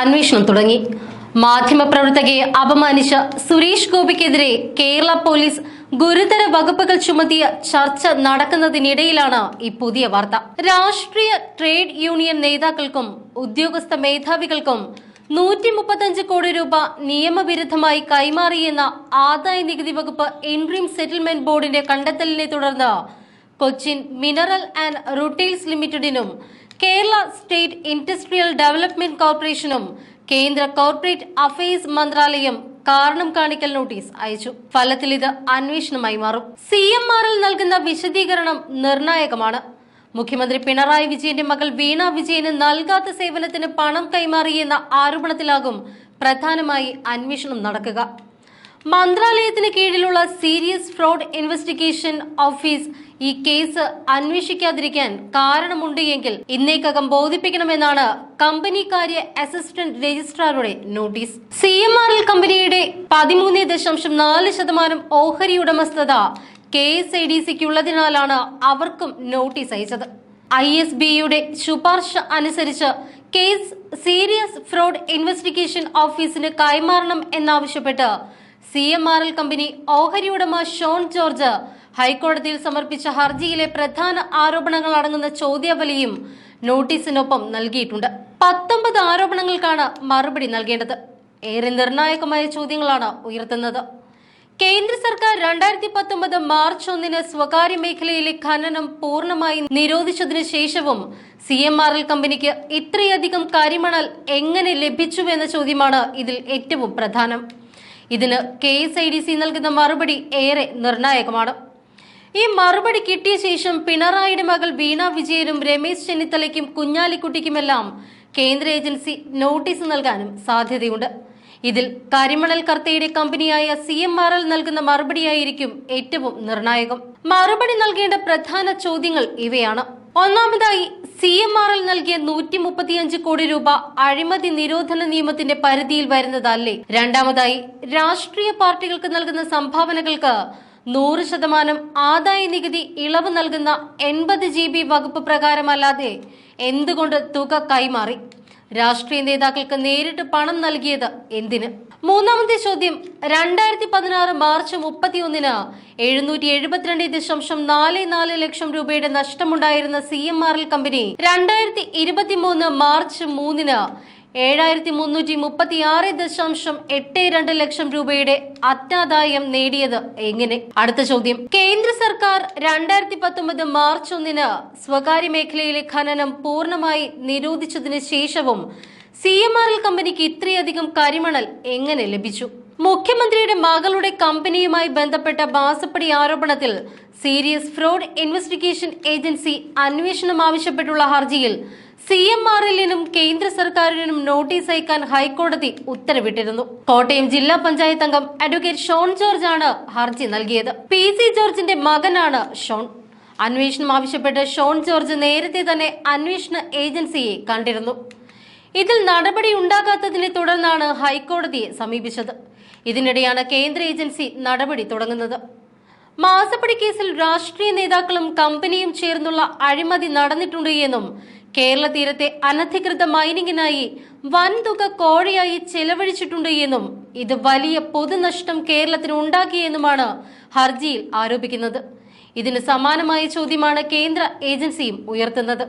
അന്വേഷണം തുടങ്ങി. മാധ്യമപ്രവർത്തകയെ അപമാനിച്ച സുരേഷ് ഗോപിക്കെതിരെ കേരള പോലീസ് ഗുരുതര വകുപ്പുകൾ ചുമത്തിയ ചർച്ച നടക്കുന്നതിനിടയിലാണ് ഈ പുതിയ വാർത്ത. രാഷ്ട്രീയ ട്രേഡ് യൂണിയൻ നേതാക്കൾക്കും ഉദ്യോഗസ്ഥ മേധാവികൾക്കും നൂറ്റി മുപ്പത്തഞ്ച് കോടി രൂപ നിയമവിരുദ്ധമായി കൈമാറിയെന്ന ആദായ നികുതി വകുപ്പ് ഇൻട്രീം സെറ്റിൽമെന്റ് ബോർഡിന്റെ കണ്ടെത്തലിനെ തുടർന്ന് കൊച്ചിൻ മിനറൽ ആൻഡ് റൂട്ടെയിൽസ് ലിമിറ്റഡിനും കേരള സ്റ്റേറ്റ് ഇൻഡസ്ട്രിയൽ ഡെവലപ്മെന്റ് കോർപ്പറേഷനും കേന്ദ്ര കോർപ്പറേറ്റ് അഫയേഴ്സ് മന്ത്രാലയം കാരണം കാണിക്കൽ നോട്ടീസ് അയച്ചു. ഫലത്തിൽ ഇത് അന്വേഷണമായി മാറും. സി എം ആറിൽ നൽകുന്ന വിശദീകരണം നിർണായകമാണ്. മുഖ്യമന്ത്രി പിണറായി വിജയന്റെ മകൾ വീണ വിജയന് നൽകാത്ത സേവനത്തിന് പണം കൈമാറിയെന്ന ആരോപണത്തിലാകും പ്രധാനമായി അന്വേഷണം നടക്കുക. മന്ത്രാലയത്തിന് കീഴിലുള്ള സീരിയസ് ഫ്രോഡ് ഇൻവെസ്റ്റിഗേഷൻ ഓഫീസ് ഈ കേസ് അന്വേഷിക്കാതിരിക്കാൻ കാരണമുണ്ട് എങ്കിൽ ഇന്നേക്കകം ബോധിപ്പിക്കണമെന്നാണ് കമ്പനി കാര്യ assistant രജിസ്ട്രാറുടെ notice. C M R L കമ്പനിയുടെ പതിമൂന്ന് ദശാംശം നാല് ശതമാനം ഓഹരി ഉടമസ്ഥത കെ എസ് ഐ ഡി സിക്കുള്ളതിനാലാണ് അവർക്കും നോട്ടീസ് അയച്ചത്. ഐ എസ് ബിയുടെ ശുപാർശ അനുസരിച്ച് കേസ് സീരിയസ് ഫ്രോഡ് ഇൻവെസ്റ്റിഗേഷൻ ഓഫീസിന് കൈമാറണം എന്നാവശ്യപ്പെട്ട് C M R L company ഓഹരി ഉടമ ഷോൺ ജോർജ് ഹൈക്കോടതിയിൽ സമർപ്പിച്ച ഹർജിയിലെ പ്രധാന ആരോപണങ്ങൾ അടങ്ങുന്ന ചോദ്യാവലിയും നോട്ടീസിനൊപ്പം നൽകിയിട്ടുണ്ട്. പത്തൊമ്പത് ആരോപണങ്ങൾക്കാണ് മറുപടി നൽകേണ്ടത്. ഏറെ നിർണായകമായ ചോദ്യങ്ങളാണ് ഉയർത്തുന്നത്. കേന്ദ്ര സർക്കാർ രണ്ടായിരത്തി പത്തൊമ്പത് മാർച്ച് ഒന്നിന് സ്വകാര്യ മേഖലയിലെ ഖനനം പൂർണമായി നിരോധിച്ചതിനു ശേഷവും സി എം ആർ എൽ കമ്പനിക്ക് ഇത്രയധികം കരിമണൽ എങ്ങനെ ലഭിച്ചു എന്ന ചോദ്യമാണ് ഇതിൽ ഏറ്റവും പ്രധാനം. ഇതിന് K S I D C നൽകുന്ന മറുപടി ഏറെ നിർണായകമാണ്. ഈ മറുപടി കിട്ടിയ ശേഷം പിണറായിയുടെ മകൾ വീണ വിജയനും രമേശ് ചെന്നിത്തലയ്ക്കും കുഞ്ഞാലിക്കുട്ടിക്കുമെല്ലാം കേന്ദ്ര ഏജൻസി നോട്ടീസ് നൽകാനും സാധ്യതയുണ്ട്. ഇതിൽ കരിമണൽ കർത്തയുടെ കമ്പനിയായ സി എം ആർ എൽ നൽകുന്ന മറുപടിയായിരിക്കും ഏറ്റവും നിർണായകം. മറുപടി നൽകേണ്ട പ്രധാന ചോദ്യങ്ങൾ ഇവയാണ്. ഒന്നാമതായി സി എം ആറിൽ നൽകിയ നൂറ്റി മുപ്പത്തിയഞ്ച് കോടി രൂപ അഴിമതി നിരോധന നിയമത്തിന്റെ പരിധിയിൽ വരുന്നതല്ലേ? രണ്ടാമതായി രാഷ്ട്രീയ പാർട്ടികൾക്ക് നൽകുന്ന സംഭാവനകൾക്ക് നൂറ് ശതമാനം ആദായ നികുതി ഇളവ് നൽകുന്ന എൺപത് ജി ബി വകുപ്പ് പ്രകാരമല്ലാതെ എന്തുകൊണ്ട് തുക കൈമാറി? രാഷ്ട്രീയ നേതാക്കൾക്ക് നേരിട്ട് പണം നൽകിയത് എന്തിന്? മൂന്നാമത്തെ ചോദ്യം രണ്ടായിരത്തി പതിനാറ് മാർച്ച് മുപ്പത്തിയൊന്നിന് എഴുന്നൂറ്റി എഴുപത്തിരണ്ട് ദശാംശം നാല് നാല് ലക്ഷം രൂപയുടെ നഷ്ടമുണ്ടായിരുന്ന C M R L company രണ്ടായിരത്തി ഇരുപത്തിമൂന്ന് മാർച്ച് മൂന്നിന് ഏഴായിരത്തി മുന്നൂറ്റി മുപ്പത്തി ആറ് ദശാംശം എട്ട് രണ്ട് ലക്ഷം രൂപയുടെ അറ്റാദായം നേടിയത് എങ്ങനെ? അടുത്ത ചോദ്യം. കേന്ദ്ര സർക്കാർ രണ്ടായിരത്തി പത്തൊമ്പത് മാർച്ച് ഒന്നിന് സ്വകാര്യ മേഖലയിലെ ഖനനം പൂർണമായി നിരോധിച്ചതിന് ശേഷവും സി എം ആർ എൽ കമ്പനിക്ക് ഇത്രയധികം കരിമണൽ എങ്ങനെ ലഭിച്ചു? മുഖ്യമന്ത്രിയുടെ മകളുടെ കമ്പനിയുമായി ബന്ധപ്പെട്ട ബാസപ്പടി ആരോപണത്തിൽ സീരിയസ് ഫ്രോഡ് ഇൻവെസ്റ്റിഗേഷൻ ഏജൻസി അന്വേഷണം ആവശ്യപ്പെട്ടുള്ള ഹർജിയിൽ സി എം ആർ എല്ലിനും കേന്ദ്ര സർക്കാരിനും നോട്ടീസ് അയക്കാൻ ഹൈക്കോടതി ഉത്തരവിട്ടിരുന്നു. കോട്ടയം ജില്ലാ പഞ്ചായത്ത് അംഗം അഡ്വക്കേറ്റ് ഷോൺ ജോർജ് ആണ് ഹർജി നൽകിയത്. പി സി ജോർജിന്റെ മകനാണ് ഷോൺ. അന്വേഷണം ആവശ്യപ്പെട്ട് ഷോൺ ജോർജ് നേരത്തെ തന്നെ അന്വേഷണ ഏജൻസിയെ കണ്ടിരുന്നു. ഇതിൽ നടപടി ഉണ്ടാകാത്തതിനെ തുടർന്നാണ് ഹൈക്കോടതിയെ സമീപിച്ചത്. ഇതിനിടെയാണ് കേന്ദ്ര ഏജൻസി നടപടി തുടങ്ങുന്നത്. മാസപ്പടി കേസിൽ രാഷ്ട്രീയ നേതാക്കളും കമ്പനിയും ചേർന്നുള്ള അഴിമതി നടന്നിട്ടുണ്ട് എന്നും കേരള തീരത്തെ അനധികൃത മൈനിങ്ങിനായി വൻതുക കോഴയായി ചെലവഴിച്ചിട്ടുണ്ട് എന്നും ഇത് വലിയ പൊതുനഷ്ടം കേരളത്തിന് ഉണ്ടാക്കിയെന്നുമാണ് ഹർജിയിൽ ആരോപിക്കുന്നത്. ഇതിന് സമാനമായ ചോദ്യമാണ് കേന്ദ്ര ഏജൻസിയും ഉയർത്തുന്നത്.